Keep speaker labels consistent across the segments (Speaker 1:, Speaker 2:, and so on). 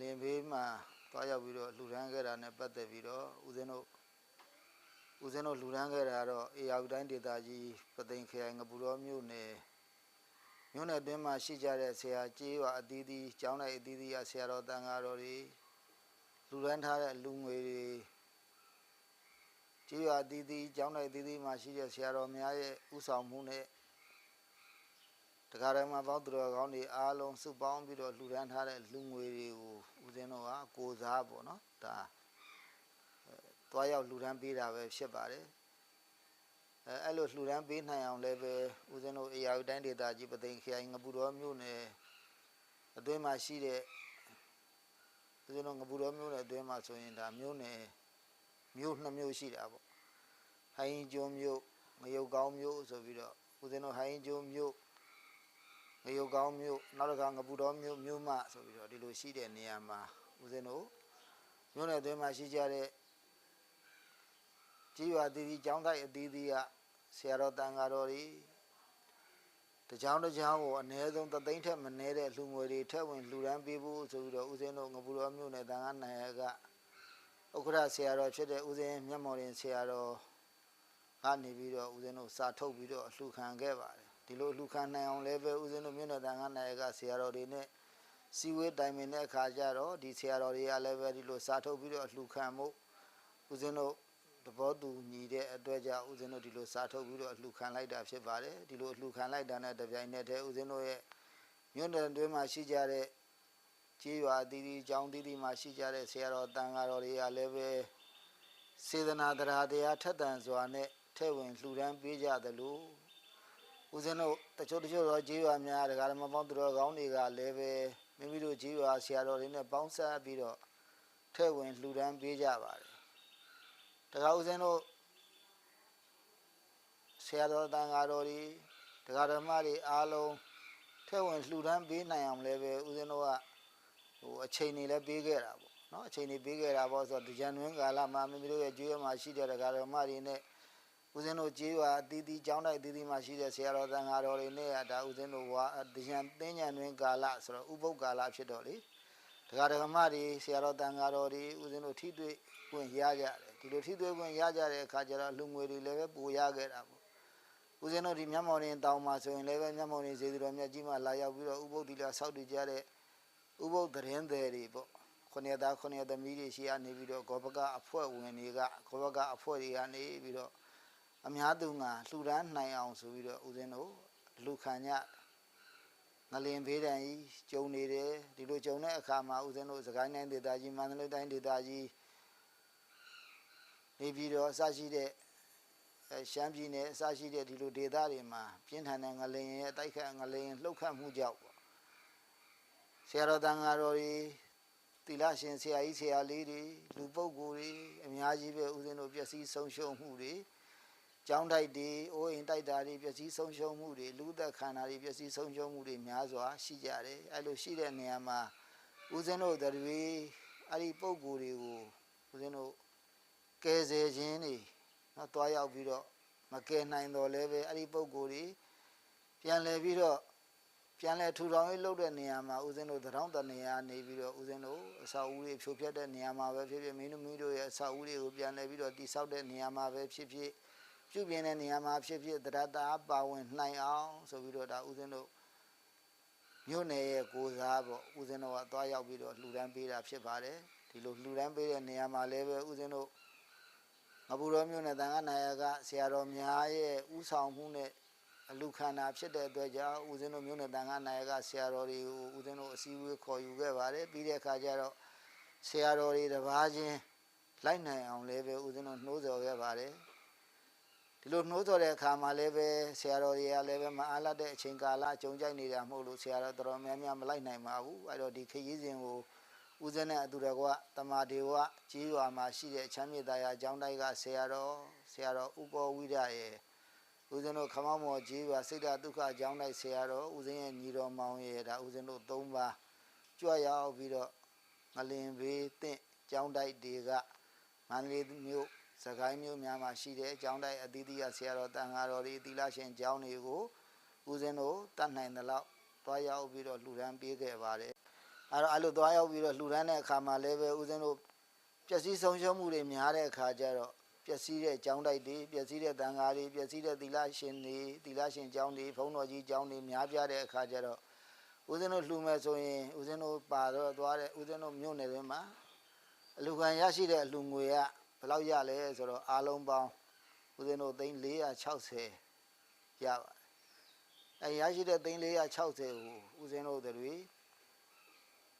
Speaker 1: လင်ဘေးမှာတွားရောက်ပြီးတော့လှူဒန်းခဲ့တာနဲ့ပတ်သက်ပြီးတော့ဦးဇင်းတို့ဦးဇင်းတို့လှူဒန်းခဲ့တာကတော့အေယာဝတိုင်းဒေသကြီးပသိမ်ခရိုင်ငပူတော်မြို့နယ်မြို့နယ်အတွင်းမှာရှိကြတဲ့ဆရာကြီးရွာအသီးသီးကျောင်းလိုက်အသီးသီးရဆရာတော်တန်ဃာတော်တွေလှူဒန်းထားတဲ့လူငွေတွေကြီးရွာအသီးသီးကျောင်းလိုက်အသီးသီးမှာရှိတဲ့ဆရာတော်များရဲ့ဥဆောင်မှုနဲ့တရားဓမ္မပေါင်းသူတော်ကောင်းတွေအားလုံးစုပေါင်းပြီးတော့လှူဒန်းထားတဲ့လူငွေတွေကို ဦးဇင်းတို့ကကိုစားပေါ့နော်ဒါအဲတွားရောက်လှူဒန်းပေးတာပဲဖြစ်ပါတယ်အဲအဲ့လိုလှူဒန်းပေးနိုင်အောင်လည်းပဲဦးဇင်းတို့အေယာဝတီတိုင်းဒေသကြီးပသိမ်ခရိုင်ငပူတော်မြို့နယ်အတွင်းမှာရှိတဲ့ဦးဇင်းတို့ငပူတော်မြို့နယ်အတွင်းမှာဆိုရင်ဒါမြို့နယ်မြို့နှစ်မြို့ရှိတာပေါ့ဟိုင်းကျွန်းမြို့ငရုတ်ကောင်းမြို့ဆိုပြီးတော့ဦးဇင်းတို့ဟိုင်းကျွန်းမြို့ ငရုတ်ကောင်းမြို့နောက်တစ်ခါငပူတော်မြို့မြို့မဆိုပြီးတော့ဒီလိုရှိတဲ့နေရာမှာဦးဇင်းတို့မြို့နယ်အတွင်းမှာရှိကြတဲ့ကြီးရွာတည်တည်ကျောင်းတိုက်အသီးသီးကဆရာတော်တန်ဃာတော်တွေတကြောင်တကြောင်ကိုအ ਨੇ ဆုံးသသိန်းထက်မနည်းတဲ့လူငွေတွေထက်ဝင်လှူဒန်းပေးဖို့ဆိုပြီးတော့ဦးဇင်းတို့ငပူတော်မြို့နယ်တန်ခါနိုင်ရကဥက္ခရဆရာတော်ဖြစ်တဲ့ဦးဇင်းမြတ်မော်ရင်ဆရာတော်ကနေပြီးတော့ဦးဇင်းတို့စာထုတ်ပြီးတော့အလှူခံခဲ့ပါတယ် ဒီလိုလူခံနိုင်အောင်လည်းပဲဦးဇင်းတို့မြို့နယ်တန်ခါနိုင်ကဆရာတော်တွေနဲ့စီဝေးတိုင်ပင်တဲ့အခါကျတော့ဒီဆရာတော်တွေကလည်းပဲဒီလိုစားထုတ်ပြီးတော့လူခံမှုဦးဇင်းတို့သဘောတူညီတဲ့အတွက်ကြောင့်ဦးဇင်းတို့ဒီလိုစားထုတ်ပြီးတော့လူခံလိုက်တာဖြစ်ပါတယ်ဒီလိုလူခံလိုက်တာနဲ့တပြိုင်နက်တည်းဦးဇင်းတို့ရဲ့မြို့နယ်တွင်းမှာရှိကြတဲ့ကြေးရွာအသီးသီးကျောင်းသီးသီးမှာရှိကြတဲ့ဆရာတော်တန်ဃာတော်တွေကလည်းပဲစေတနာတရားတရားထက်သန်စွာနဲ့ထဲ့ဝင်လှူဒန်းပေးကြသလို ဦးဇင်းတို့တချို့တချို့တော့ဂျေးရွာများဒကာဓမ္မပေါင်းသူတော်ကောင်းတွေကလည်းပဲမိမိတို့ဂျေးရွာဆရာတော်တွေနဲ့ပေါင်းစပ်ပြီးတော့ထဲ့ဝင်လှူဒန်းပေးကြပါတယ်ဒကာဦးဇင်းတို့ဆရာတော်တန်ဃာတော်တွေဒကာဓမ္မတွေအားလုံးထဲ့ဝင်လှူဒန်းပေးနိုင်အောင်လည်းပဲဦးဇင်းတို့ကဟိုအချိန်နေလည်းပေးခဲ့တာပေါ့နော်အချိန်နေပေးခဲ့တာပေါ့ဆိုတော့ဒီဇန်နွင်းကာလမှာမိမိတို့ရဲ့ဂျေးရွာမှာရှိတဲ့ဒကာဓမ္မတွေနဲ့ ဦးဇင်းတို့ကြေးရွာအသီးသီးကျောင်းတိုက်အသီးသီးမှာရှိတဲ့ဆရာတော်တန်ဃာတော်တွေနဲ့ဒါဦးဇင်းတို့ဝါတရားသင်္ကြန်တွင်ကာလဆိုတော့ဥပုပ်ကာလဖြစ်တော့လေဒကာဒကမတွေဆရာတော်တန်ဃာတော်တွေဦးဇင်းတို့ထိတွေ့ခွင့်ရကြတယ်ဒီလိုထိတွေ့ခွင့်ရကြတဲ့အခါကျတော့လူငွေတွေလည်းပဲပိုရခဲ့တာပေါ့ဦးဇင်းတို့ဒီမျက်မှောင်ရင်တောင်းမှာဆိုရင်လည်းပဲမျက်မှောင်ရင်ဇေသူတော်မြတ်ကြီးမှလာရောက်ပြီးတော့ဥပုပ်တိလာဆောက်တည်ကြတဲ့ဥပုပ်သတင်းသည်တွေပေါ့ခொနည်းသားခொနည်းသမီးတွေရှိရနေပြီးတော့ဂောဘကအဖွဲ့ဝင်တွေကဂောဘကအဖွဲ့တွေကနေပြီးတော့ အများသူငါလှူဒန်းနိုင်အောင်ဆိုပြီးတော့ဦးဇင်းတို့လူခံညငလင်ဘေးတန်ကြီးကျုံနေတယ်ဒီလိုကျုံတဲ့အခါမှာဦးဇင်းတို့စကိုင်းတိုင်းဒေသကြီးမန္တလေးတိုင်းဒေသကြီးနေပြည်တော်အစရှိတဲ့အဲရှမ်းပြည်နယ်အစရှိတဲ့ဒီလိုဒေသတွေမှာပြင်းထန်တဲ့ငလင်ရဲ့အတိုက်ခတ်ငလင်လှုပ်ခတ်မှုကြောင့်ပေါ့ဆရာတော်တန်ဃာတော်တွေတိလရှင်ဆရာကြီးဆရာလေးတွေလူပုဂ္ဂိုလ်တွေအများကြီးပဲဦးဇင်းတို့ပျက်စီးဆုံးရှုံးမှုတွေ ကျောင်းတိုက်တွေအိုးအိမ်တိုက်တာတွေပျက်စီးဆုံးရှုံးမှုတွေလူသက်ခန္ဓာတွေပျက်စီးဆုံးရှုံးမှုတွေများစွာရှိကြတယ်အဲ့လိုရှိတဲ့နေရာမှာဦးဇင်းတို့တွေအဲ့ဒီပုံကိုယ်တွေကိုဦးဇင်းတို့ကယ်ဆယ်ခြင်းတွေနော်တွားရောက်ပြီးတော့မကယ်နိုင်တော့လည်းပဲအဲ့ဒီပုံကိုယ်တွေပြန်လဲပြီးတော့ပြန်လဲထူထောင်ရေးလုပ်တဲ့နေရာမှာဦးဇင်းတို့သတောင်းတနေရာနေပြီးတော့ဦးဇင်းတို့အစာအုပ်တွေဖြိုဖျက်တဲ့နေရာမှာပဲဖြစ်ဖြစ်မင်းတို့မိတို့ရဲ့အစာအုပ်တွေကိုပြန်လဲပြီးတော့တိဆောက်တဲ့နေရာမှာပဲဖြစ်ဖြစ် ပြုပြင်တဲ့နေရာမှာဖြစ်ဖြစ်တရတာပါဝင်နိုင်အောင်ဆိုပြီးတော့ဒါဦးဇင်းတို့မြို့နယ်ရဲ့ကိုစားပေါ့ဦးဇင်းတို့ကသွားရောက်ပြီးတော့လှူဒန်းပေးတာဖြစ်ပါတယ်ဒီလိုလှူဒန်းပေးတဲ့နေရာမှာလည်းပဲဦးဇင်းတို့ငပူတော်မြို့နယ်တန်ခါနာယကဆရာတော်များရဲ့ဥဆောင်မှုနဲ့အလူခန္ဓာဖြစ်တဲ့အတွက်ကြောင့်ဦးဇင်းတို့မြို့နယ်တန်ခါနာယကဆရာတော်တွေကိုဦးဇင်းတို့အစည်းအဝေးခေါ်ယူခဲ့ပါတယ်ပြီးတဲ့အခါကျတော့ဆရာတော်တွေတစ်ပါးချင်းလိုက်နိုင်အောင်လည်းပဲဦးဇင်းတို့နှိုးဆော်ခဲ့ပါတယ် ဒီလိုနှိုးဆော်တဲ့အခါမှာလည်းပဲဆရာတော်တွေကလည်းပဲမအားလတ်တဲ့အချိန်ကာလကြုံကြိုက်နေတာမဟုတ်လို့ဆရာတော်တော်တော်များများမလိုက်နိုင်ပါဘူးအဲ့တော့ဒီခရီးစဉ်ကိုဦးဇင်းနဲ့အတူတကွတမာဒေဝကြီးရွာမှာရှိတဲ့ချမ်းမြေသားရအကြောင်းတိုက်ကဆရာတော်ဆရာတော်ဥပောဝိဒရဲ့ဦးဇင်းတို့ခမောင်းမော်ကြီးရွာစိတ်ဓာတ်ဒုက္ခအကြောင်းတိုက်ဆရာတော်ဦးဇင်းရဲ့ညီတော်မောင်ရဲ့ဒါဦးဇင်းတို့၃ပါးကြွရောက်ပြီးတော့ငလင်ဘေးတင့်အကြောင်းတိုက်တွေကမန္တလေးမြို့ စကိုင်းမျိုးများမှာရှိတဲ့အကြောင်းတိုင်းအသီးသီးကဆရာတော်တန်ဃာတော်တွေသီလရှင်ကျောင်းတွေကိုဦးဇင်းတို့တတ်နိုင်သလောက်တွားရောက်ပြီးတော့လှူဒန်းပေးခဲ့ပါတယ်ဒအဲ့တော့အဲ့လိုသွားရောက်ပြီးတော့လှူဒန်းတဲ့အခါမှာလည်းပဲဦးဇင်းတို့ပျက်စီးဆုံးရှုံးမှုတွေများတဲ့အခါကျတော့ပျက်စီးတဲ့ကျောင်းတိုက်တွေပျက်စီးတဲ့တန်ဃာတွေပျက်စီးတဲ့သီလရှင်တွေသီလရှင်ကျောင်းတွေဘုန်းတော်ကြီးကျောင်းတွေများပြားတဲ့အခါကျတော့ဦးဇင်းတို့လှူမဲ့ဆိုရင်ဦးဇင်းတို့ပါတော့သွားတဲ့ဦးဇင်းတို့မြို့နယ်တွေမှာအလူခံရရှိတဲ့အလူငွေက ဘယ်လောက်ရလဲဆိုတော့အားလုံးပေါင်းဦးဇင်းတို့သိန်း460ရပါတယ်အဲရရှိတဲ့သိန်း460ကိုဦးဇင်းတို့တွေ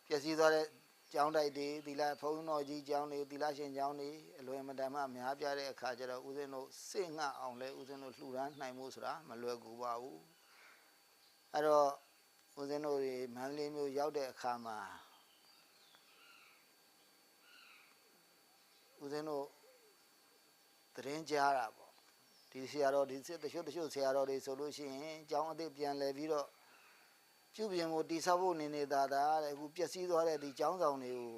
Speaker 1: ပျက်စီးသွားတဲ့ကျောင်းတိုက်တွေသီလဘုန်းတော်ကြီးကျောင်းတွေသီလရှင်ကျောင်းတွေအလွယ်မတန်မှများပြားတဲ့အခါကျတော့ဦးဇင်းတို့စိတ်ငှအောင်လဲဦးဇင်းတို့လှူဒန်းနိုင်မှုဆိုတာမလွယ်ကူပါဘူးအဲ့တော့ဦးဇင်းတို့တွေမန္တလေးမြို့ရောက်တဲ့အခါမှာ ဦးဇင်းတို့သတင်းကြားတာပေါ့ဒီဆရာတော်ဒီတချို့တချို့ဆရာတော်တွေဆိုလို့ရှိရင်ကျောင်းအသစ်ပြန်လဲပြီးတော့ပြုပြင်ဖို့တိဆောက်ဖို့နေနေတာဒါတဲ့အခုပျက်စီးသွားတဲ့ဒီကျောင်းဆောင်တွေကို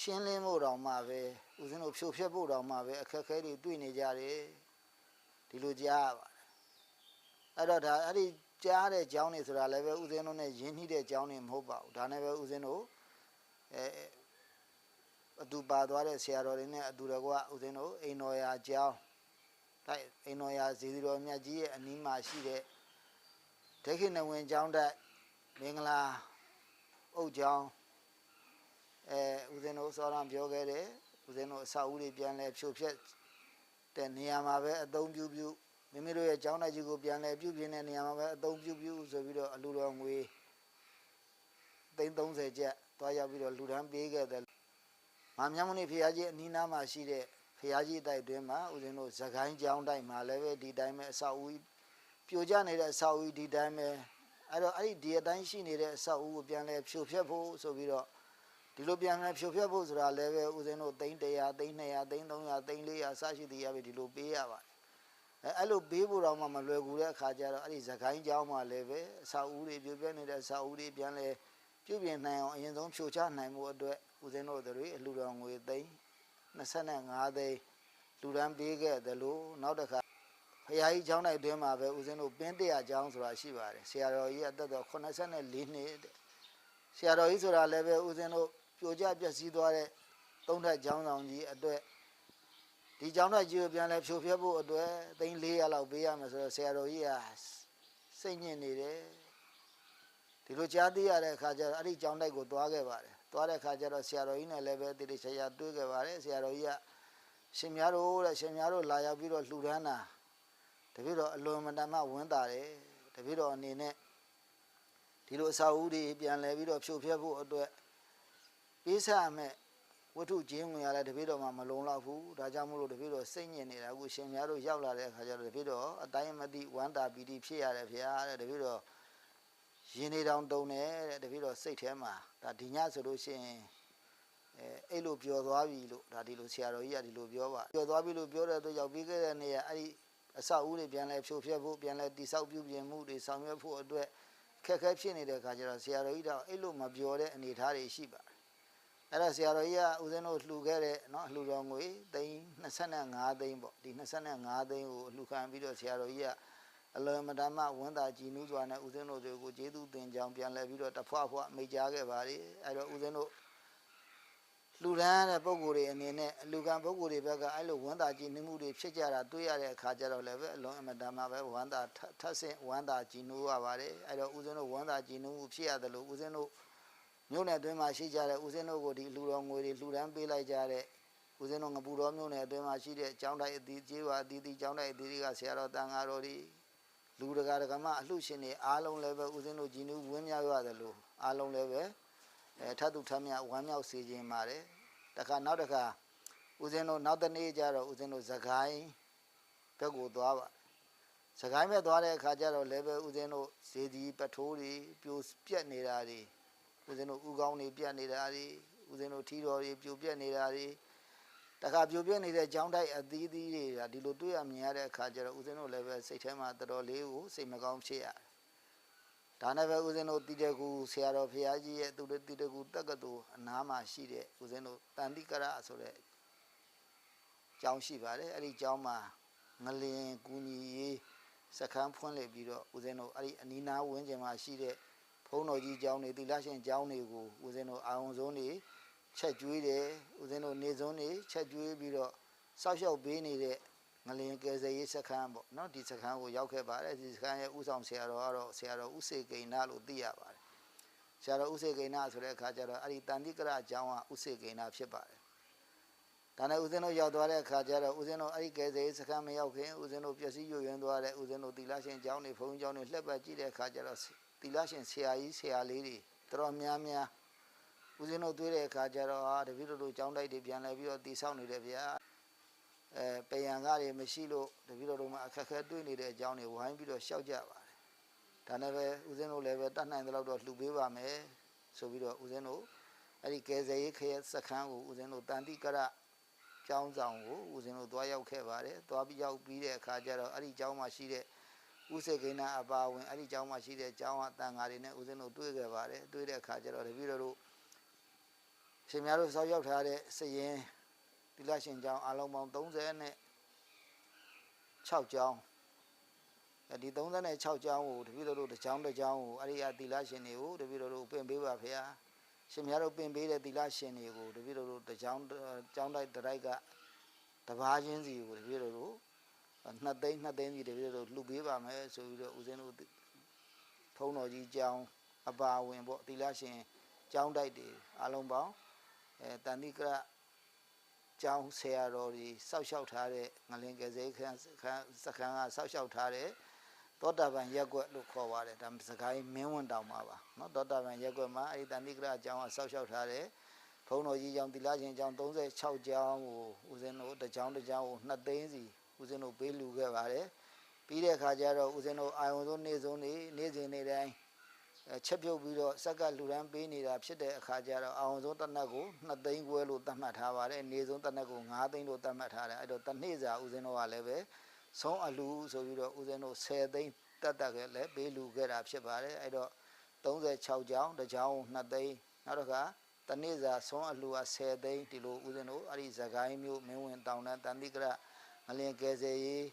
Speaker 1: ရှင်းလင်းဖို့တောင်မှပဲဦးဇင်းတို့ဖြိုဖျက်ဖို့တောင်မှပဲအခက်အခဲတွေတွေ့နေကြတယ်ဒီလိုကြားရပါတယ်အဲ့တော့ဒါအဲ့ဒီကြားတဲ့ကျောင်းတွေဆိုတာလည်းပဲဦးဇင်းတို့နဲ့ရင်းနှီးတဲ့ကျောင်းတွေမဟုတ်ပါဘူးဒါနဲ့ပဲဦးဇင်းတို့အဲ အတူပါသွားတဲ့ဆရာတော်တွေနဲ့အတူတကွဦးဇင်းတို့အိမ်တော်ရာကျောင်းတိုက်အိမ်တော်ရာဇီတိတော်မြတ်ကြီးရဲ့အနီးမှာရှိတဲ့ဒိဋ္ဌိနဝင်ကျောင်းတက်မင်္ဂလာအုတ်ကျောင်းအဲဦးဇင်းတို့စောရံပြောခဲ့တယ်ဦးဇင်းတို့အစာအုပ်တွေပြန်လဲဖြိုဖျက်တဲ့နေရာမှာပဲအသုံးပြုပြုမိမိတို့ရဲ့ကျောင်းတိုက်ကြီးကိုပြန်လဲပြုပြင်တဲ့နေရာမှာပဲအသုံးပြုပြုဆိုပြီးတော့အလူတော်ငွေသိန်း30ကျပ်တွားရောက်ပြီးတော့လူဒန်းပေးခဲ့တယ် မာမြတ်မုနိဖရာကြီးအနီးနားမှာရှိတဲ့ဖရာကြီးတိုက်တွင်မှာဦးဇင်းတို့သခိုင်းကျောင်းတိုက်မှာလည်းပဲဒီတိုင်းပဲအဆောက်အဦပြိုကျနေတဲ့အဆောက်အဦဒီတိုင်းပဲအဲ့တော့အဲ့ဒီဒီအတိုင်းရှိနေတဲ့အဆောက်အဦကိုပြန်လဲဖြိုဖျက်ဖို့ဆိုပြီးတော့ဒီလိုပြန်လဲဖြိုဖျက်ဖို့ဆိုတာလည်းပဲဦးဇင်းတို့သိန်း100သိန်း200သိန်း300သိန်း400စရှိသေးရပြီဒီလိုပေးရပါတယ်အဲအဲ့လိုဘေးဖို့တော့မှမလွယ်ကူတဲ့အခါကျတော့အဲ့ဒီသခိုင်းကြောင်းမှလည်းပဲအစာဦးတွေပြုတ်ပြဲနေတဲ့စာဦးတွေပြန်လဲပြုတ်ပြင်နိုင်အောင်အရင်ဆုံးဖြိုချနိုင်မှုအတွက် ဦးဇင်းတို့တွေအလှူတော်ငွေသိန်း25သိန်းလူတန်းပေးခဲ့တယ်လို့နောက်တစ်ခါဖရာကြီးကျောင်းတိုက်တွင်းမှာပဲဦးဇင်းတို့ပင်းတရားကျောင်းဆိုတာရှိပါတယ်ဆရာတော်ကြီးအသက်တော်84နှစ်တဲ့ဆရာတော်ကြီးဆိုတာလည်းပဲဦးဇင်းတို့ပြိုကျပျက်စီးသွားတဲ့သုံးထပ်ကျောင်းဆောင်ကြီးအတွက်ဒီကျောင်းတိုက်ကြီးကိုပြန်လဲဖြိုဖျက်ဖို့အတွက်သိန်း400လောက်ပေးရမယ်ဆိုတော့ဆရာတော်ကြီးကစိတ်ညစ်နေတယ်ဒီလိုကြားသိရတဲ့အခါကျတော့အဲ့ဒီကျောင်းတိုက်ကိုသွားခဲ့ပါတယ် သွားတဲ့အခါကျတော့ဆရာတော်ကြီးနဲ့လည်းပဲတိတိကျကျတွေ့ခဲ့ပါတယ်ဆရာတော်ကြီးကရှင်များတို့တဲ့ရှင်များတို့လာရောက်ပြီးတော့လှူဒန်းတာတပည့်တော်အလွန်မတန်မှဝန်းတာတယ်တပည့်တော်အနေနဲ့ဒီလိုအစာအုပ်တွေပြန်လဲပြီးတော့ဖြိုဖျက်ဖို့အတွက်ပေးဆက်ရမယ်ဝတ္ထုကျင်းဝင်ရလဲတပည့်တော်မှမလုံလောက်ဘူးဒါကြောင့်မို့လို့တပည့်တော်စိတ်ညစ်နေတာအခုရှင်များတို့ရောက်လာတဲ့အခါကျတော့တပည့်တော်အတိုင်းမသိဝမ်းတာပီတိဖြစ်ရတယ်ဖေဟာတဲ့တပည့်တော်ရင်နေတောင်တုံတယ်တဲ့တပည့်တော်စိတ်ထဲမှာ ဒါဒီညဆိုလို့ရှိရင်အဲအဲ့လိုပြောသွားပြီလို့ဒါဒီလိုဆရာတော်ကြီးကဒီလိုပြောပါပြောသွားပြီလို့ပြောတဲ့အတွက်ကြောင့်ပြီးခဲ့တဲ့နေ့ကအဲ့ဒီအဆောက်အဦတွေပြန်လဲဖြိုဖျက်ဖို့ပြန်လဲတိဆောက်ပြုပြင်မှုတွေဆောင်ရွက်ဖို့အတွက်ခက်ခဲဖြစ်နေတဲ့အခါကျတော့ဆရာတော်ကြီးတော့အဲ့လိုမပြောတဲ့အနေအထားတွေရှိပါတယ်။အဲ့ဒါဆရာတော်ကြီးကဦးဇင်းတို့လှူခဲ့တဲ့နော်လှူတော်ငွေသိန်း25သိန်းပေါ့ဒီ25သိန်းကိုလှူခံပြီးတော့ဆရာတော်ကြီးက အလွန်မတမ်းမှဝန်တာကြည်နူးစွာနဲ့ဦးဇင်းတို့တွေကိုကျေးဇူးတင်ကြောင်းပြန်လဲပြီးတော့တဖွာဖွာမိတ်ကြားခဲ့ပါလေ။အဲ့တော့ဦးဇင်းတို့လူရန်တဲ့ပုံကိုယ်တွေအနေနဲ့လူကံပုံကိုယ်တွေဘက်ကအဲ့လိုဝန်တာကြည်နူးမှုတွေဖြစ်ကြတာတွေ့ရတဲ့အခါကျတော့လည်းပဲအလုံးအမတန်မှပဲဝန်တာထပ်ဆင့်ဝန်တာကြည်နူးရပါတယ်အဲ့တော့ဦးဇင်းတို့ဝန်တာကြည်နူးမှုဖြစ်ရတယ်လို့ဦးဇင်းတို့မြို့နယ်အတွင်းမှာရှိကြတဲ့ဦးဇင်းတို့ကိုဒီလူတော်ငွေတွေလှူဒန်းပေးလိုက်ကြတဲ့ဦးဇင်းတို့ငပူတော်မြို့နယ်အတွင်းမှာရှိတဲ့ကျောင်းတိုက်အသီးကျေးရွာအသီးသီးကျောင်းတိုက်အသီးတွေကဆရာတော်တန်ဃာတော်တွေ လူတကာတကမအလှရှင်တွေအားလုံးလည်းပဲဦးဇင်းတို့ကြည်နူးဝင်းမြောက်ရတယ်လို့အားလုံးလည်းပဲအဲထပ်သူထပ်မြဝမ်းမြောက်စေခြင်းပါတယ်တခါနောက်တခါဦးဇင်းတို့နောက်တနေ့ကျတော့ဦးဇင်းတို့ဇကိုင်းဘက်ကိုသွားပါဇကိုင်းဘက်သွားတဲ့အခါကျတော့လည်းပဲဦးဇင်းတို့ဇေဒီပထိုးတွေပြိုပြက်နေတာတွေဦးဇင်းတို့ဥကောင်းတွေပြက်နေတာတွေဦးဇင်းတို့ထီတော်တွေပြိုပြက်နေတာတွေ တခါပြိုပြက်နေတဲ့ကြောင်းတိုက်အသီးသီးတွေကဒီလိုတွေ့ရမြင်ရတဲ့အခါကျတော့ဦးဇင်းတို့လည်းပဲစိတ်ထဲမှာတော်တော်လေးကိုစိတ်မကောင်းဖြစ်ရတယ်ဒါနဲ့ပဲဦးဇင်းတို့တည်တကူဆရာတော်ဖရာကြီးရဲ့သူတို့တည်တကူတက္ကသိုလ်အနားမှာရှိတဲ့ဦးဇင်းတို့တန်တိကရဆိုတဲ့ကျောင်းရှိပါတယ်အဲ့ဒီကျောင်းမှာငလင်ကူညီရေးစခန်းဖွင့်လှစ်ပြီးတော့ဦးဇင်းတို့အဲ့ဒီအနီးနားဝန်းကျင်မှာရှိတဲ့ဘဘုန်းတော်ကြီးကျောင်းတွေသီလရှင်ကျောင်းတွေကိုဦးဇင်းတို့အာရုံဆုံးတွေ ချက်ကျွေးတယ်ဦးဇင်းတို့နေစုံတွေချက်ကျွေးပြီးတော့စောက်ရှောက်ပေးနေတဲ့ငလင်ကယ်ဆယ်ရေးစခန်းပေါ့နော်ဒီစခန်းကိုရောက်ခဲ့ပါတယ်ဒီစခန်းရဲ့ဥဆောင်ဆရာတော်ကတော့ဆရာတော်ဥစေကိဏလို့သိရပါတယ်ဆရာတော်ဥစေကိဏဆိုတဲ့အခါကျတော့အဲ့ဒီတန်တိကရအကြောင်းကဥစေကိဏဖြစ်ပါတယ်ဒါနဲ့ဦးဇင်းတို့ရောက်သွားတဲ့အခါကျတော့ဦးဇင်းတို့အဲ့ဒီကယ်ဆယ်ရေးစခန်းမရောက်ခင်ဦးဇင်းတို့ပျက်စီးရွရွင်းသွားတဲ့ဦးဇင်းတို့သီလရှင်ကျောင်းတွေဘုန်းကြီးကျောင်းတွေလှက်ပတ်ကြည့်တဲ့အခါကျတော့သီလရှင်ဆရာကြီးဆရာလေးတွေတော်တော်များများ ဦးဇင်းတို့တွေ့တဲ့အခါကျတော့ဟာတပည့်တော်တို့ကျောင်းတိုက်တွေပြန်လဲပြီးတော့တည်ဆောက်နေတယ်ဗျာအဲပယံကားတွေမရှိလို့တပည့်တော်တို့မှာအခက်အခဲတွေ့နေတဲ့အကြောင်းတွေဝိုင်းပြီးတော့ရှောက်ကြပါတယ်ဒါနဲ့ပဲဦးဇင်းတို့လည်းပဲတတ်နိုင်တဲ့လောက်တော့လှူပေးပါမယ်ဆိုပြီးတော့ဦးဇင်းတို့အဲ့ဒီကယ်ဆယ်ရေးခရက်စခန်းကိုဦးဇင်းတို့တန်တိကရကျောင်းဆောင်ကိုဦးဇင်းတို့သွားရောက်ခဲ့ပါတယ်။သွားပြီးရောက်ပြီးတဲ့အခါကျတော့အဲ့ဒီကျောင်းမှာရှိတဲ့ဥစေကိဏအပါဝင်အဲ့ဒီကျောင်းမှာရှိတဲ့ကျောင်းအတန်ဃာတွေနဲ့ဦးဇင်းတို့တွေ့ခဲ့ပါတယ်။တွေ့တဲ့အခါကျတော့တပည့်တော်တို့ ရှင်များတို့စောက်ရောက်ထားတဲ့စရင်တိလရှင်ကျောင်းအလုံးပေါင်း30နဲ့6ကျောင်းအဲဒီ36ကျောင်းကိုတပည့်တော်တို့တစ်ကျောင်းတစ်ကျောင်းကိုအဲ့ဒီအတိလရှင်တွေကိုတပည့်တော်တို့ပြင်ပေးပါဖေဟာ။ရှင်များတို့ပင်ပေးတဲ့သီလရှင်တွေကိုတပည့်တော်တို့တကြောင်ကြောင်းတိုက်တစ်တိုက်ကတပားချင်းစီကိုတပည့်တော်တို့နှစ်သိန်းနှစ်သိန်းစီတပည့်တော်တို့လှူပေးပါမယ်ဆိုပြီးတော့ဦးဇင်းတို့ဖုံးတော်ကြီးကျောင်းအပါဝင်ပေါ့သီလရှင်ကျောင်းတိုက်တွေအလုံးပေါင်း အဲတန်တိကရကျောင်းဆရာတော်တွေစောက်ရှောက်ထားတဲ့ငလင်ကယ်စေခန်းခန်းစခန်းကစောက်ရှောက်ထားတဲ့ သောတာပန်ရက်ကွက်လို့ခေါ်ပါတယ်ဒါစကိုင်းမင်းဝန်တောင်မှာပါเนาะသောတာပန်ရက်ကွက်မှာအဲဒီတန်တိကရအကြောင်းကဆောက်ရှောက်ထားတယ်ဘုန်းတော်ကြီးကျောင်းတိလရှင်ကျောင်း36ကျောင်းကိုဦးဇင်းတို့တစ်ကျောင်းတစ်ကျောင်းကို2သိန်းစီဦးဇင်းတို့ပေးလူခဲ့ပါတယ်ပြီးတဲ့အခါကျတော့ဦးဇင်းတို့အာယုံဆုံးနေ့ဆုံးနေ့နေ့စဉ်နေ့တိုင်းအဲ ချက်ပြုတ်ပြီးတော့စက်ကလူရန်ပေးနေတာဖြစ်တဲ့အခါကျတော့အာယုံဆုံးတစ်နက်ကို2သိန်းခွဲလို့သတ်မှတ်ထားပါတယ်နေ့ဆုံးတစ်နက်ကို9သိန်းလို့သတ်မှတ်ထားတယ်အဲ့တော့တစ်နေ့စာဦးဇင်းတို့ကလည်းပဲဆုံးအလူဆိုပြီးတော့ဦးဇင်းတို့10သိန်းတက်တက်ခဲ့လဲပေးလူခဲ့တာဖြစ်ပါတယ်အဲ့တော့36ကျောင်းတစ်ကျောင်း2သိန်းနောက်တစ်ခါတနေ့စာဆုံးအလူက10သိန်းဒီလိုဦးဇင်းတို့အဲ့ဒီဇကိုင်းမျိုးမင်းဝင်တောင်တန်းတန်တိကရငလင်ကယ်ဆယ်ရေး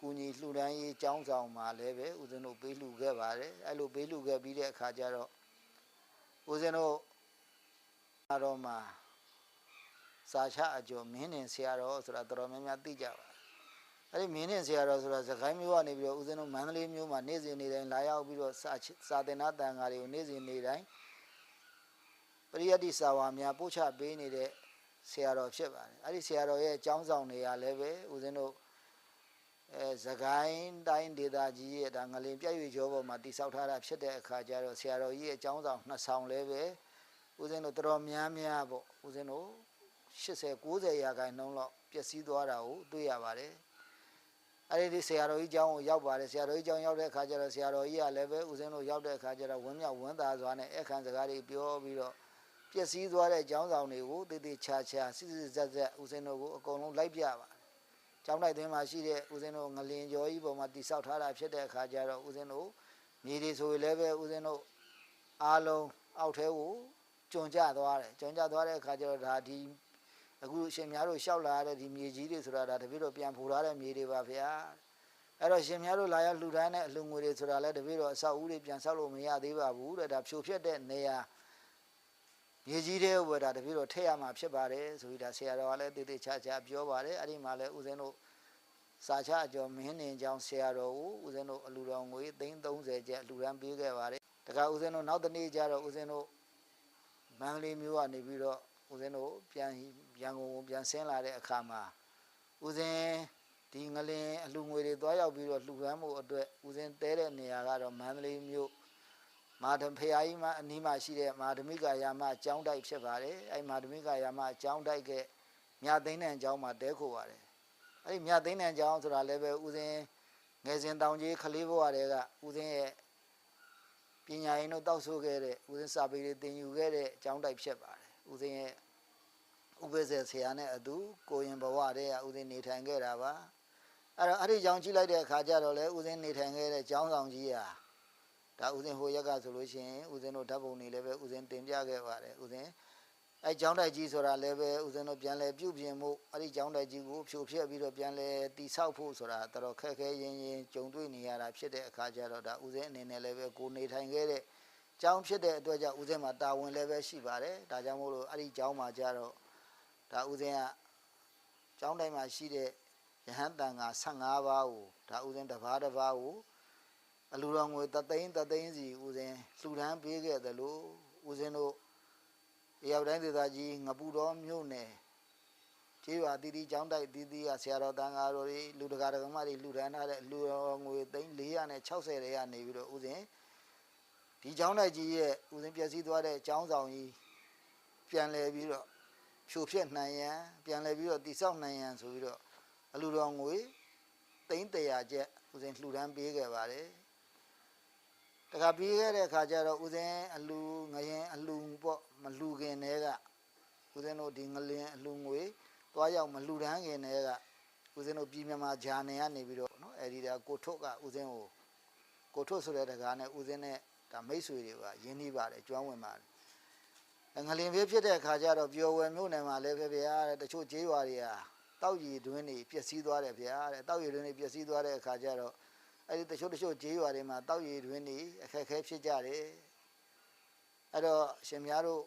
Speaker 1: ကူညီလှူဒန်းရေးကျောင်းဆောင်မှာလည်းပဲဦးဇင်းတို့ပေးလူခဲ့ပါတယ်အဲ့လိုပေးလူခဲ့ပြီးတဲ့အခါကျတော့ဦးဇင်းတို့အားတော့မှာစာချအကျော်မင်းနဲ့ဆရာတော်ဆိုတာတော်တော်များများသိကြပါအဲ့ဒီမင်းနဲ့ဆရာတော်ဆိုတာစကိုင်းမျိုးကနေပြီးတော့ဦးဇင်းတို့မန္တလေးမျိုးမှာနေ့စဉ်နေ့တိုင်းလာရောက်ပြီးတော့စာချစာသင်္ဍတန်ဃာတွေကိုနေ့စဉ်နေ့တိုင်းပရိယတ်တိစာဝါများပို့ချပေးနေတဲ့ဆရာတော်ဖြစ်ပါတယ်အဲ့ဒီဆရာတော်ရဲ့အကြောင်းဆောင်တွေကလည်းပဲဦးဇင်းတို့ အဲစကိုင်းတိုင်းဒေသကြီးရဲ့ဒါငလင်ပြည့်ရွေကျောပေါ်မှာတိဆောက်ထားတာဖြစ်တဲ့အခါကျတော့ဆရာတော်ကြီးရဲ့အကြောင်းဆောင်နှစ်ဆောင်လည်းပဲဦးဇင်းတို့တော်တော်များများပေါ့ဦးဇင်းတို့80 90ရာခိုင်နှုန်းလောက်ပျက်စီးသွားတာကိုတွေ့ရပါတယ်အဲ့ဒီဆရာတော်ကြီးကျောင်းကိုရောက်ပါတယ်ဆရာတော်ကြီးကျောင်းရောက်တဲ့အခါကျတော့ဆရာတော်ကြီးကလည်းပဲဦးဇင်းတို့ရောက်တဲ့အခါကျတော့ဝင်းမြောက်ဝင်းသားစွာနဲ့အခန်းစကားတွေပြောပြီးတော့ပျက်စီးသွားတဲ့ကျောင်းဆောင်တွေကိုတည်တည်ချာချာစစ်စစ်ဇက်ဇက်ဦးဇင်းတို့ကိုအကုန်လုံးလိုက်ပြပါတယ် ကျောင်းတိုက်သွင်းမှာရှိတဲ့ဦးဇင်းတို့ငလင်ကျော်ကြီးပေါ်မှာတိဆောက်ထားတာဖြစ်တဲ့အခါကျတော့ဦးဇင်းတို့မြေတွေဆိုရင်လည်းပဲဦးဇင်းတို့အားလုံးအောက်ထဲကိုကျွံကြသွားတယ်ကျွံကြသွားတဲ့အခါကျတော့ဒါဒီအခုရှင်များတို့ရှောက်လာရတဲ့ဒီမြေကြီးတွေဆိုတာဒါတပည့်တော်ပြန်ဖူလာတဲ့မြေတွေပါဗျာအဲ့တော့ရှင်များတို့လာရောက်လှူဒန်းတဲ့အလှူငွေတွေဆိုတာလည်းတပည့်တော်အဆောက်အဦတွေပြန်ဆောက်လို့မရသေးပါဘူးတဲ့ဒါဖြိုဖျက်တဲ့နေရာ မြေကြီးတွေဝယ်တာတပည့်တော်ထည့်ရမှာဖြစ်ပါတယ်ဆိုပြီးဒါဆရာတော်ကလည်းတည်တည်ချာချာပြောပါတယ်အဲ့ဒီမှာလည်းဦးဇင်းတို့စာချအကျော်မင်းနေကြောင်းဆရာတော်ကိုဦးဇင်းတို့အလှူတော်ငွေ330ကျပ်လှူဒန်းပေးခဲ့ပါတယ်တခါဦးဇင်းတို့နောက်တစ်နေ့ကျတော့ဦးဇင်းတို့မန္တလေးမြို့ကနေပြီးတော့ဦးဇင်းတို့ပြန်ရန်ကုန်ကိုပြန်ဆင်းလာတဲ့အခါမှာဦးဇင်းဒီငလင်အလှငွေတွေသွားရောက်ပြီးတော့လှူဒန်းမှုအတွက်ဦးဇင်းတဲတဲ့နေရာကတော့မန္တလေးမြို့ မာဓမဖရာကြီးမှာအနီးမှာရှိတဲ့မာဓမိကယာမအကျောင်းတိုက်ဖြစ်ပါတယ်အဲမာဓမိကယာမအကျောင်းတိုက်ကမြသိန်းတန်အကျောင်းမှာတဲခိုပါတယ်အဲဒီမြသိန်းတန်အကျောင်းဆိုတာလည်းပဲဦးဇင်းငယ်စဉ်တောင်ကြီးခလေးဘဝတွေကဦးဇင်းရဲ့ပညာရင်တို့တောက်ဆိုခဲ့တဲ့ဦးဇင်းစာပေတွေသင်ယူခဲ့တဲ့အကျောင်းတိုက်ဖြစ်ပါတယ်ဦးဇင်းရဲ့ဥပ္ပဇေဆရာနဲ့အတူကိုရင်ဘဝတည်းကဥစဉ်နေထိုင်ခဲ့တာပါအဲ့တော့အဲ့ဒီကြောင်ကြည့်လိုက်တဲ့အခါကျတော့လေဥစဉ်နေထိုင်ခဲ့တဲ့ကျောင်းဆောင်ကြီးဟာ ဒါဥစဉ်ဟိုရက်ကဆိုလို့ရှိရင်ဥစဉ်တို့ဓာတ်ပုံတွေလည်းပဲဥစဉ်တင်ပြခဲ့ပါတယ်ဥစဉ်အဲ့ကျောင်းတိုက်ကြီးဆိုတာလည်းပဲဥစဉ်တို့ပြန်လဲပြုပြင်မှုအဲ့ဒီကျောင်းတိုက်ကြီးကိုဖြိုဖျက်ပြီးတော့ပြန်လဲတိဆောက်ဖို့ဆိုတာတော်တော်ခက်ခဲရင်းရင်းကြုံတွေ့နေရတာဖြစ်တဲ့အခါကျတော့ဒါဥစဉ်အနေနဲ့လည်းပဲကိုနေထိုင်ခဲ့တဲ့ကျောင်းဖြစ်တဲ့အတွက်ကြောင့်ဦးဇင်းမှာတာဝန်လည်းပဲရှိပါတယ်ဒါကြောင့်မို့လို့အဲ့ဒီကျောင်းမှာကြတော့ဒါဦးဇင်းကကျောင်းတိုင်းမှာရှိတဲ့ယဟန်တန်က15ပါးကိုဒါဦးဇင်းတစ်ပါးတစ်ပါးကို အလူတော်ငွေတသိန်းတသိန်းစီဦးစဉ်လှူဒန်းပေးခဲ့တယ်လို့ဦးစဉ်တို့ရောက်တိုင်းဒေသကြီးငပူတော်မြို့နယ်ခြေရွာတီတီကျောင်းတိုက်တီတီကဆရာတော်တန်ဃာတော်တွေလူတကာတကမတွေလှူဒန်းထားတဲ့လူတော်ငွေသိန်း460တွေကနေပြီးတော့ဦးစဉ်ဒီကျောင်းတိုက်ကြီးရဲ့ဦးစဉ်ပြည့်စည်သွားတဲ့ကျောင်းဆောင်ကြီးပြန်လဲပြီးတော့ဖြိုဖျက်နိုင်ရန်ပြန်လဲပြီးတော့တိဆောက်နိုင်ရန်ဆိုပြီးတော့အလူတော်ငွေသိန်း100ကျပ်ဦးစဉ်လှူဒန်းပေးခဲ့ပါတယ် တခါပြီးခဲ့တဲ့ခါကျတော့ဦးစင်းအလူငရင်အလူပေါ့မလူခင်တဲကဦးစင်းတို့ဒီငလင်အလူငွေတွားရောက်မလူတန်းခင်တဲကဦးစင်းတို့ပြည်မြန်မာဂျာနယ်ကနေပြီးတော့နော်အဲဒီတာကိုထွတ်ကဦးစင်းကိုကိုထွတ်ဆိုတဲ့တကားနဲ့ဦးစင်းနဲ့ဒါမိတ်ဆွေတွေကရင်းနှီးပါတယ်ကျွမ်းဝင်ပါတယ်ငလင်ပြဖြစ်တဲ့ခါကျတော့ပျော်ဝယ်မြို့နယ်မှာလည်းပဲဗျာတချို့ကျေးရွာတွေကတောက်ရည်တွင်းတွေပျက်စီးသွားတယ်ဗျာတဲ့တောက်ရည်တွင်းတွေပျက်စီးသွားတဲ့အခါကျတော့ အဲ့ဒီတချို့တချို့ကျေးရွာတွေမှာတောက်ရည်တွင်းတွေအခက်အခဲဖြစ်ကြတယ်အဲ့တော့ရှင်များတို့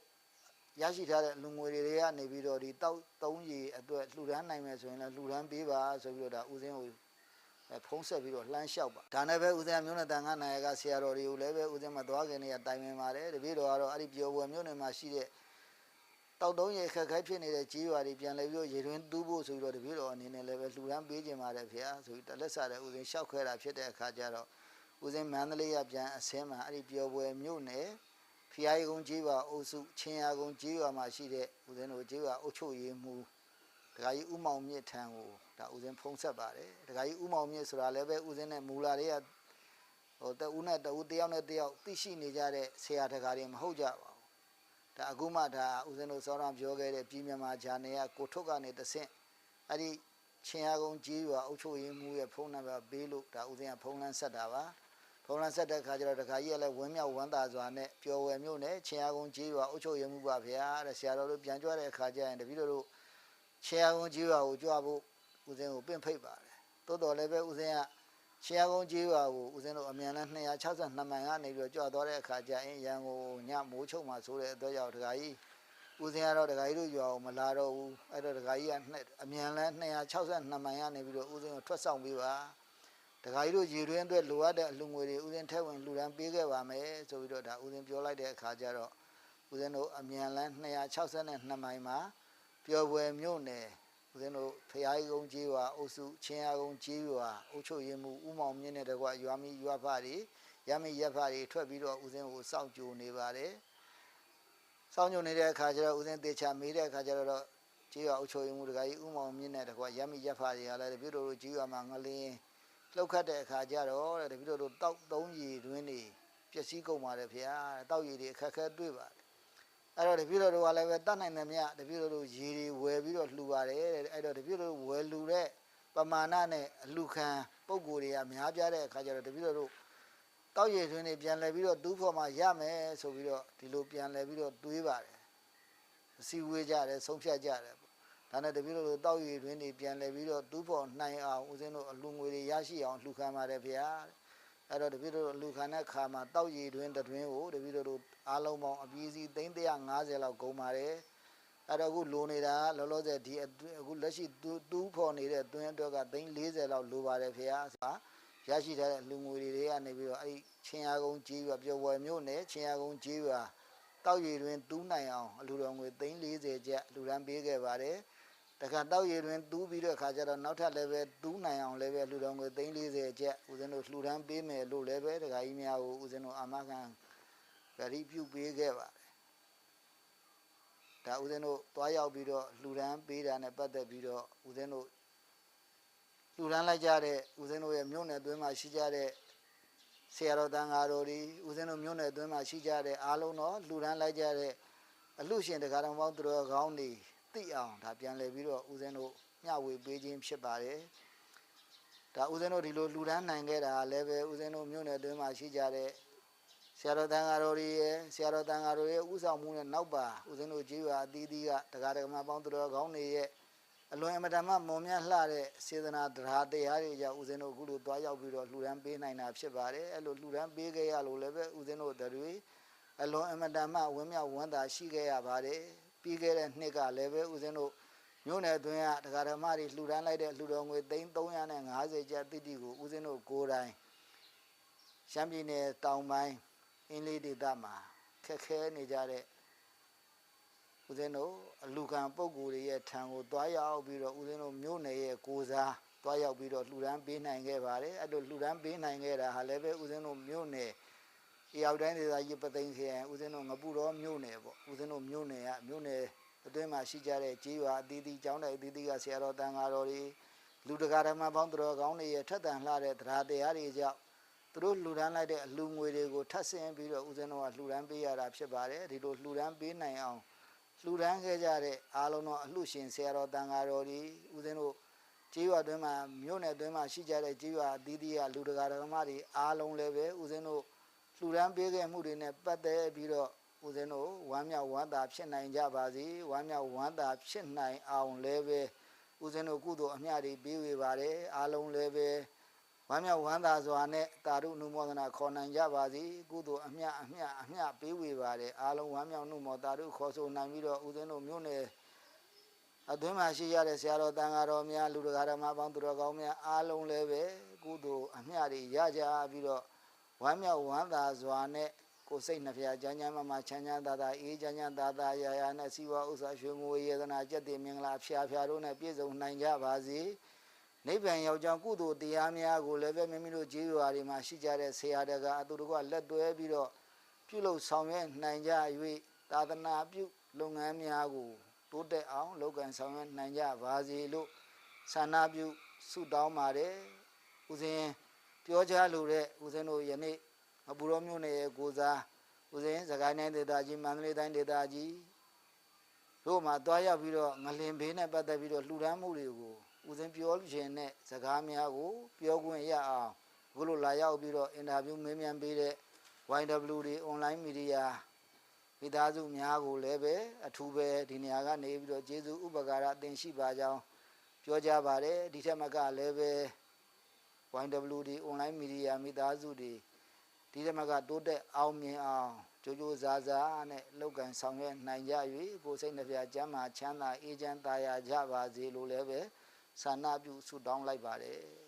Speaker 1: ရရှိထားတဲ့လူငွေတွေကနေပြီးတော့ဒီတောက်သုံးရည်အတွက်လှူဒန်းနိုင်မယ်ဆိုရင်လည်းလှူဒန်းပေးပါဆိုပြီးတော့ဒါဦးစင်းကိုအဲဖုံးဆက်ပြီးတော့လှမ်းလျှောက်ပါဒါနဲ့ပဲဦးဇင်းမျိုးနဲ့တန်ခါနိုင်ရကဆရာတော်တွေကိုလည်းပဲဦးဇင်းမသွားခင်နေရတိုင်ပင်ပါတယ်တပည့်တော်ကတော့အဲ့ဒီပျော်ပွဲမျိုးနယ်မှာရှိတဲ့ တောက်တုံးရေခက်ခဲဖြစ်နေတဲ့ကြီးရွာတွေပြန်လဲပြီးတော့ရေတွင်းတူးဖို့ဆိုပြီးတော့တပည့်တော်အနေနဲ့လည်းပဲလှူဒန်းပေးခြင်းပါတယ်ဖေ။ဆိုပြီးတလက်စားတဲ့ဦးဇင်းလျှောက်ခဲတာဖြစ်တဲ့အခါကျတော့ဦးဇင်းမန္တလေးရပြန်အစင်းမှာအဲ့ဒီပျော်ပွဲမျိုးနယ်ဖျားရီကုန်းကြီးရွာအုပ်စုချင်းရာကုန်းကြီးရွာမှာရှိတဲ့ဦးဇင်းတို့ကြီးရွာအုပ်ချုပ်ရေးမှူးဒကာကြီးဥမောင်မြင့်ထံကိုဒါဦးစင်းဖုံးဆက်ပါတယ်ဒကာကြီးဥမောင်မြင့်ဆိုတာလည်းပဲဦးစင်းနဲ့မူလာတွေကဟိုတဦးနဲ့တဦးတယောက်နဲ့တယောက်သိရှိနေကြတဲ့ဆရာဒကာတွေမဟုတ်ကြပါဘူး ဒါအခုမှဒါဦးစင်းတို့စောတော်ပြောခဲ့တဲ့ပြည်မြန်မာဂျာနယ်ကကိုထုတ်ကနေတဆင့်အဲ့ဒီချင်းရကုန်းကြီးရွာအုပ်ချုပ်ရေးမှူးရဲ့ဖုန်းနံပါတ်ပေးလို့ဒါဦးစင်းကဖုန်းလန်းဆက်တာပါဖုန်းလန်းဆက်တဲ့ခါကျတော့ဒကာကြီးကလည်းဝင်းမြောက်ဝမ်းသာစွာနဲ့ပျော်ဝယ်မြို့နဲ့ချင်းရကုန်းကြီးရွာအုပ်ချုပ်ရေးမှူးပါဗျာတဲ့ဆရာတော်တို့ပြန်ကြွတဲ့အခါကျရင်တပည့်တော်တို့ခြေရကုန်းကြီးရွာကိုကြွဖို့ဦးစင်းကိုပင့်ဖိတ်ပါတယ်တိုးတော်လည်းပဲဦးစင်းက ခြေရကုန်းကြီးရွာကိုဦးစင်းတို့အမြန်လန်း262မိုင်ကနေပြီးတော့ကြွသွားတဲ့အခါကျရင်ရန်ကိုညမိုးချုပ်မှဆိုတဲ့အတွက်ကြောင့်ဒကာကြီးဦးစင်းကတော့ဒကာကြီးတို့ရွာကိုမလာတော့ဘူးအဲ့တော့ဒကာကြီးကနှစ်အမြန်လန်း262မိုင်ကနေပြီးတော့ဦးစင်းကိုထွက်ဆောင်ပေးပါဒကာကြီးတို့ရေတွင်းအတွက်လိုအပ်တဲ့အလူငွေတွေဦးစင်းထက်ဝင်လှူဒန်းပေးခဲ့ပါမယ်ဆိုပြီးတော့ဒါဦးစင်းပြောလိုက်တဲ့အခါကျတော့ဦးစင်းတို့အမြန်လန်း262မိုင်မှာပျော်ပွဲမြို့နယ် ဦးဇင်းတို့ဖရာကြီးကုန်းကြီးရွာအုပ်စုချင်းရကုန်းကြီးရွာအုပ်ချုပ်ရေးမှုဦးမောင်မြင့်တဲ့တကွရွာမီရွာဖတွေရမီရက်ဖတွေထွက်ပြီးတော့ဦးဇင်းကိုစောင့်ကြိုနေပါတယ်စောင့်ကြိုနေတဲ့အခါကျတော့ဦးဇင်းတေချာမေးတဲ့အခါကျတော့ကြီးရွာအုပ်ချုပ်ရေးမှုတကကြီးဦးမောင်မြင့်တဲ့တကွရမီရက်ဖတွေကလည်းတပြည့်တို့ကြီးရွာမှာငလင်းလှုပ်ခတ်တဲ့အခါကျတော့တဲ့တပြည့်တို့တောက်သုံးရည်တွင်းတွေပျက်စီးကုန်ပါတယ်ဖေ။တောက်ရည်တွေအခက်ခဲတွေ့ပါတယ် အဲ့တော့တပည့်တော်တို့ကလည်းပဲတတ်နိုင်တယ်မြတ်တပည့်တော်တို့ရေတွေဝယ်ပြီးတော့လှူပါတယ်တဲ့အဲ့တော့တပည့်တော်တို့ဝယ်လှူတဲ့ပမာဏနဲ့အလှခံပုံကိုယ်တွေကများပြားတဲ့အခါကျတော့တပည့်တော်တို့တောက်ရည်တွင်တွေပြန်လဲပြီးတော့တူးဖို့မှရမယ်ဆိုပြီးတော့ဒီလိုပြန်လဲပြီးတော့တွေးပါတယ်အစီဝေးကြတယ်ဆုံးဖြတ်ကြတယ်ပေါ့ဒါနဲ့တပည့်တော်တို့တောက်ရည်တွင်တွေပြန်လဲပြီးတော့တူးဖို့နိုင်အောင်ဦးဇင်းတို့အလှငွေတွေရရှိအောင်လှူခံပါတယ်ဗျာတဲ့ အဲ့တော့တပည့်တော်တို့လူခံတဲ့ခါမှာတောက်ရည်တွင်တစ်တွင်ကိုတပည့်တော်တို့အားလုံးပေါင်းအပြည့်စီ350လောက်ကုန်ပါတယ်အဲ့တော့အခုလိုနေတာလောလောဆယ်ဒီအတွင်းအခုလက်ရှိတူးတူးဖော်နေတဲ့တွင်းအတွက်က340လောက်လိုပါတယ်ဖေဟာဆိုတာရရှိထားတဲ့လူငွေတွေကနေပြီးတော့အဲ့ဒီချင်းရကုန်းကြီးရွာပြောဝယ်မြို့နယ်ချင်းရကုန်းကြီးရွာတောက်ရည်တွင်တူးနိုင်အောင်အလူတော်ငွေ340ကျပ်လူရန်ပေးခဲ့ပါတယ် တခါတောက်ရည်တွင်တူးပြီးတဲ့အခါကျတော့နောက်ထပ်လည်းပဲတူးနိုင်အောင်လည်းပဲလှူတော်ငွေ340ကျပ်ဦးဇင်းတို့လှူဒန်းပေးမယ်လို့လည်းပဲတခါကြီးများကိုဦးဇင်းတို့အာမခံဂရီပြုပေးခဲ့ပါတယ်ဒါဦးဇင်းတို့တွားရောက်ပြီးတော့လှူဒန်းပေးတာနဲ့ပတ်သက်ပြီးတော့ဦးဇင်းတို့လှူဒန်းလိုက်ကြတဲ့ဦးဇင်းတို့ရဲ့မြို့နယ်အတွင်းမှာရှိကြတဲ့ဆရာတော်တန်ဃာတော်တွေဦးဇင်းတို့မြို့နယ်အတွင်းမှာရှိကြတဲ့အားလုံးတော့လှူဒန်းလိုက်ကြတဲ့အလှရှင်တက္ကရာပေါင်းသူတော်ကောင်းတွေ သိအောင်ဒါပြန်လည်ပြီးတော့ဦးဇင်းတို့မျှဝေပေးခြင်းဖြစ်ပါတယ်ဒါဦးဇင်းတို့ဒီလိုလှူဒန်းနိုင်ခဲ့တာလည်းပဲဦးဇင်းတို့မြို့နယ်အတွင်းမှာရှိကြတဲ့ဆရာတော်တန်ဃာတော်တွေရဲ့ဆရာတော်တန်ဃာတော်ရဲ့ဥဆောင်မှုနဲ့နောက်ပါဦးဇင်းတို့ကြီးရွာအသီးသီးကတရားဓမ္မပေါင်းသူတော်ကောင်းတွေရဲ့အလွန်အမတန်မှမွန်မြတ်လှတဲ့စေတနာတရားတရားတွေကြောင့်ဦးဇင်းတို့အခုလိုတွားရောက်ပြီးတော့လှူဒန်းပေးနိုင်တာဖြစ်ပါတယ်အဲ့လိုလှူဒန်းပေးခဲ့ရလို့လည်းပဲဦးဇင်းတို့တွေအလွန်အမတန်မှဝင်းမြောက်ဝမ်းသာရှိခဲ့ရပါတယ် ပြီးခဲ့တဲ့နှစ်ကလည်းပဲဦးဇင်းတို့မြို့နယ်အတွင်းကတရားဓမ္မတွေလှူဒန်းလိုက်တဲ့လှူတော်ငွေ350ကျပ်တိတိကိုဦးဇင်းတို့ကိုယ်တိုင်ရှမ်းပြည်နယ်တောင်ပိုင်းအင်းလေးဒေသမှာခက်ခဲနေကြတဲ့ဦးဇင်းတို့အလူခံပုံကိုယ်တွေရဲ့ထံကိုတွားရောက်ပြီးတော့ဦးဇင်းတို့မြို့နယ်ရဲ့ကိုယ်စားတွားရောက်ပြီးတော့လှူဒန်းပေးနိုင်ခဲ့ပါတယ်အဲ့လိုလှူဒန်းပေးနိုင်ခဲ့တာဟာလည်းပဲဦးဇင်းတို့မြို့နယ်အ ရောက်တိုင်းဒေသကြီးပသိမ်ခရိုင်ဦးဇင်းတို့ငပူတော်မြို့နယ်ပေါ့ဦးဇင်းတို့မြို့နယ်ကမြို့နယ်အတွင်းမှာရှိကြတဲ့ကြေးရွာအသီးသီးကျောင်းတိုင်အသီးသီးကဆရာတော်တန်ဃာတော်တွေလူတကာဓမ္မပေါင်းသူတော်ကောင်းတွေရဲ့ထက်တန်လှတဲ့တရားတရားတွေကြောင့်သူတို့လှူဒန်းလိုက်တဲ့အလူငွေတွေကိုထပ်ဆင်းပြီးတော့ဦးဇင်းတို့ကလှူဒန်းပေးရတာဖြစ်ပါတယ်ဒီလိုလှူဒန်းပေးနိုင်အောင်လှူဒန်းခဲ့ကြတဲ့အားလုံးသောအလှရှင်ဆရာတော်တန်ဃာတော်တွေဦးဇင်းတို့ကြေးရွာအတွင်းမှာမြို့နယ်အတွင်းမှာရှိကြတဲ့ကြေးရွာအသီးသီးကလူတကာဓမ္မတွေအားလုံးလည်းပဲဦးဇင်းတို့ လှူဒန်းပေးခဲ့မှုတွေနဲ့ပတ်သက်ပြီးတော့ဦးဇင်းတို့ဝမ်းမြောက်ဝမ်းသာဖြစ်နိုင်ကြပါစေဝမ်းမြောက်ဝမ်းသာဖြစ်နိုင်အောင်လည်းပဲဦးဇင်းတို့ကုသိုလ်အမြတ်တွေပေးဝေပါတယ်အားလုံးလည်းပဲဝမ်းမြောက်ဝမ်းသာစွာနဲ့တာရုနုမောဒနာခေါ်နိုင်ကြပါစေကုသိုလ်အမြတ်အမြတ်အမြတ်ပေးဝေပါတယ်အားလုံးဝမ်းမြောက်နုမောတာရုခေါ်ဆိုနိုင်ပြီးတော့ဦးဇင်းတို့မြို့နယ်အတွင်းမှာရှိရတဲ့ဆရာတော်တန်ဃာတော်များလူတော်ဓမ္မပေါင်းသူတော်ကောင်းများအားလုံးလည်းပဲကုသိုလ်အမြတ်တွေရကြပြီးတော့ ဝမ်းမြောက်ဝမ်းသာစွာနဲ့ကိုယ်စိတ်နှဖျားချမ်းချမ်းမမချမ်းချမ်းသာသာအေးချမ်းချမ်းသာသာရာရာနဲ့စီဝါဥစ္စာရွှေငွေယေဒနာကြက်တင်မင်္ဂလာဖျားဖျားတို့နဲ့ပြည့်စုံနိုင်ကြပါစေနိဗ္ဗာန်ရောက်ကြောင်းကုသိုလ်တရားများကိုလည်းပဲမိမိတို့ခြေရွာတွေမှာရှိကြတဲ့ဆရာတကအတူတကွလက်တွဲပြီးတော့ပြုလုပ်ဆောင်ရွက်နိုင်ကြ၍သာသနာပြုလုပ်ငန်းများကိုတိုးတက်အောင်လုပ်ကံဆောင်ရွက်နိုင်ကြပါစေလို့ဆန္ဒပြုဆုတောင်းပါတယ်ဦးဇင်း ပြောကြလို့တဲ့ဦးဇင်းတို့ယနေ့မပူရောမြို့နယ်ရဲ့ကိုစားဦးဇင်းစကိုင်းတိုင်းဒေသကြီးမန္တလေးတိုင်းဒေသကြီးတို့မှာတွားရောက်ပြီးတော့ငလင်ဘေးနဲ့ပတ်သက်ပြီးတော့လှူဒန်းမှုတွေကိုဦးဇင်းပြောလို့ရှင်တဲ့စကားများကိုပြောခွင့်ရအောင်အခုလိုလာရောက်ပြီးတော့အင်တာဗျူးမေးမြန်းပေးတဲ့ YW တွေ online media မိသားစုများကိုလည်းပဲအထူးပဲဒီနေရာကနေပြီးတော့ကျေးဇူးဥပကာရအသင်ရှိပါကြောင်းပြောကြပါတယ်ဒီထက်မကလည်းပဲ YWD online media မိသားစုတွေဒီတမကတိုးတက်အောင်မြင်အောင်ကြိုးကြိုးစားစားနဲ့လုပ်ကန်ဆောင်ရွက်နိုင်ကြ၍ကိုယ်စိတ်နှပြကျမ်းမာချမ်းသာအေးချမ်းသာယာကြပါစေလို့လည်းပဲဆန္ဒပြုဆုတောင်းလိုက်ပါတယ်